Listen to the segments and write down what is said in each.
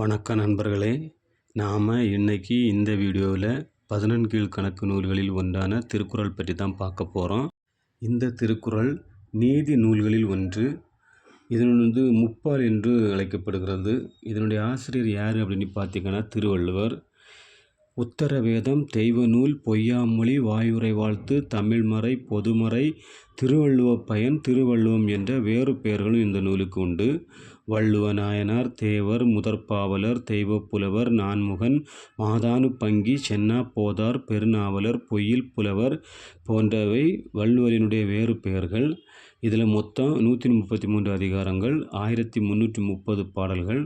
வணக்கம் நண்பர்களே நாம் இன்றைக்கி இந்த வீடியோவில் பதினெண்கீழ் கணக்கு நூல்களில் ஒன்றான திருக்குறள் பற்றி தான் பார்க்க போகிறோம் இந்த திருக்குறள் நீதி நூல்களில் ஒன்று இதன் வந்து முப்பால் என்று அழைக்கப்படுகிறது. இதனுடைய ஆசிரியர் யார் அப்படின்னு பார்த்தீங்கன்னா திருவள்ளுவர். உத்தரவேதம் தெய்வ நூல் பொய்யாமொழி வாயுரை வாழ்த்து தமிழ்மறை பொதுமறை திருவள்ளுவப் பயன் திருவள்ளுவம் என்ற வேறு பெயர்களும் இந்த நூலுக்கு உண்டு. வள்ளுவ நாயனார் தேவர் முதற்பாவலர் தெய்வப்புலவர் நான்முகன் மாதானு பங்கி சென்னா போதார் பெருநாவலர் பொய்யில் புலவர் போன்றவை வள்ளுவரினுடைய வேறு பெயர்கள். இதில் மொத்தம் நூற்றி முப்பத்தி மூன்று அதிகாரங்கள் ஆயிரத்தி முந்நூற்றி முப்பது பாடல்கள்.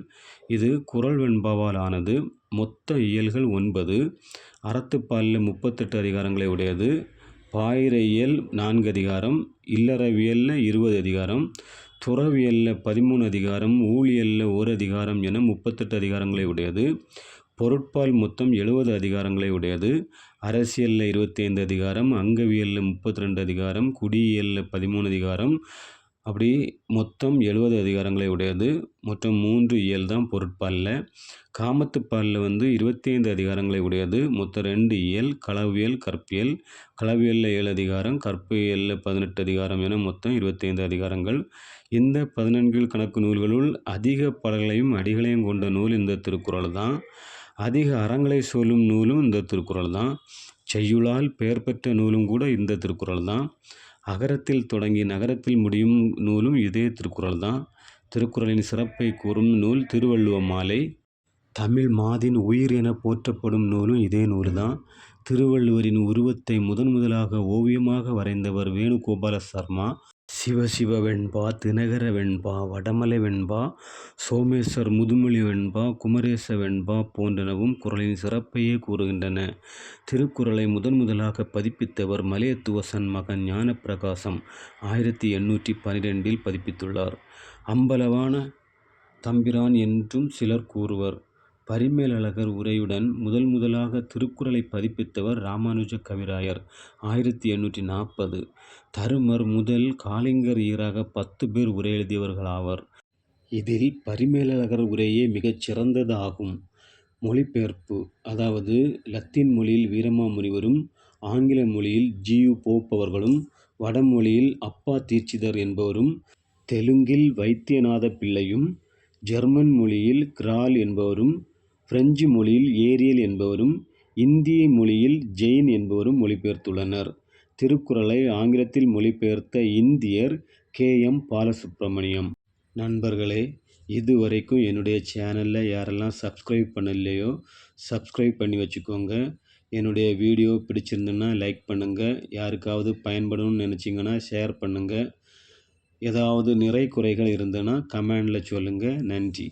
இது குறள் வெண்பாவால் ஆனது. மொத்த இயல்கள் ஒன்பது. அறத்துப்பாலில் முப்பத்தெட்டு அதிகாரங்களை உடையது. பாயிர இயல் நான்கு அதிகாரம் இல்லறவியலில் இருபது அதிகாரம் துறவியலில் பதிமூணு அதிகாரம் ஊழியலில் ஒரு அதிகாரம் என முப்பத்தெட்டு அதிகாரங்களை உடையது. பொருட்பால் மொத்தம் எழுபது அதிகாரங்களை உடையது. அரசியலில் இருபத்தைந்து அதிகாரம் அங்கவியலில் முப்பத்தி ரெண்டு அதிகாரம் குடியியலில் பதிமூணு அதிகாரம் அப்படி மொத்தம் எழுபது அதிகாரங்களை உடையது. மொத்தம் மூன்று இயல் தான் பொருட்பாலில். காமத்துப்பாலில் வந்து இருபத்தி ஐந்து அதிகாரங்களை உடையது. மொத்தம் ரெண்டு இயல் களவியல் கற்பியல். களவியலில் ஏழு அதிகாரம் கற்பியலில் பதினெட்டு அதிகாரம் என மொத்தம் இருபத்தைந்து அதிகாரங்கள். இந்த பதினெண்கள் கணக்கு நூல்களுள் அதிக பாடல்களையும் அடிகளையும் கொண்ட நூல் இந்த திருக்குறள் தான். அதிக அறங்களை சொல்லும் நூலும் இந்த திருக்குறள் தான். செய்யுளால் பெயர் பெற்ற நூலும் கூட இந்த திருக்குறள் தான் அகரத்தில் தொடங்கி நகரத்தில் முடியும் நூலும் இதே திருக்குறள் தான் திருக்குறளின் சிறப்பை கூறும் நூல் திருவள்ளுவ மாலை. தமிழ் மாதின் உயிர் என போற்றப்படும் நூலும் இதே நூல் தான் திருவள்ளுவரின் உருவத்தை முதன் முதலாக ஓவியமாக வரைந்தவர் வேணுகோபால சர்மா. சிவசிவ வெண்பா தினகர வெண்பா வடமலை வெண்பா சோமேஸ்வர் முதுமொழி வெண்பா குமரேச வெண்பா போன்றனவும் குரலின் சிறப்பையே கூறுகின்றன. திருக்குறளை முதன் முதலாக பதிப்பித்தவர் மலையத்துவசன் மகன் ஞானப்பிரகாசம் ஆயிரத்தி எண்ணூற்றி பனிரெண்டில் பதிப்பித்துள்ளார். அம்பலவான தம்பிரான் என்றும் சிலர் கூறுவர். பரிமேலழகர் உரையுடன் முதல் முதலாக திருக்குறளை பதிப்பித்தவர் ராமானுஜ கவிராயர். ஆயிரத்தி எண்ணூற்றி நாற்பது. தருமர் முதல் காளிங்கர் ஈராக பத்து பேர் உரை எழுதியவர்களாவர் இதில் பரிமேலழகர் உரையே மிகச் சிறந்ததாகும். மொழிபெயர்ப்பு அதாவது லத்தீன் மொழியில் வீரமாமுனிவரும் ஆங்கில மொழியில் ஜியு போப் அவர்களும் வடமொழியில் அப்பா தீட்சிதர் என்பவரும் தெலுங்கில் வைத்தியநாத பிள்ளையும் ஜெர்மன் மொழியில் கிரால் என்பவரும் பிரெஞ்சு மொழியில் ஏரியல் என்பவரும் இந்திய மொழியில் ஜெயின் என்பவரும் மொழிபெயர்த்துள்ளனர். திருக்குறளை ஆங்கிலத்தில் மொழிபெயர்த்த இந்தியர் கே. எம். பாலசுப்ரமணியம். நண்பர்களே இதுவரைக்கும் என்னுடைய சேனலில் யாரெல்லாம் சப்ஸ்கிரைப் பண்ணலையோ சப்ஸ்கிரைப் பண்ணி வச்சுக்கோங்க. என்னுடைய வீடியோ பிடிச்சிருந்துன்னா லைக் பண்ணுங்கள் யாருக்காவது பயன்படணும்னு நினச்சிங்கன்னா ஷேர் பண்ணுங்கள் ஏதாவது நிறை குறைகள் இருந்ததுன்னா கமெண்டில் சொல்லுங்கள் நன்றி.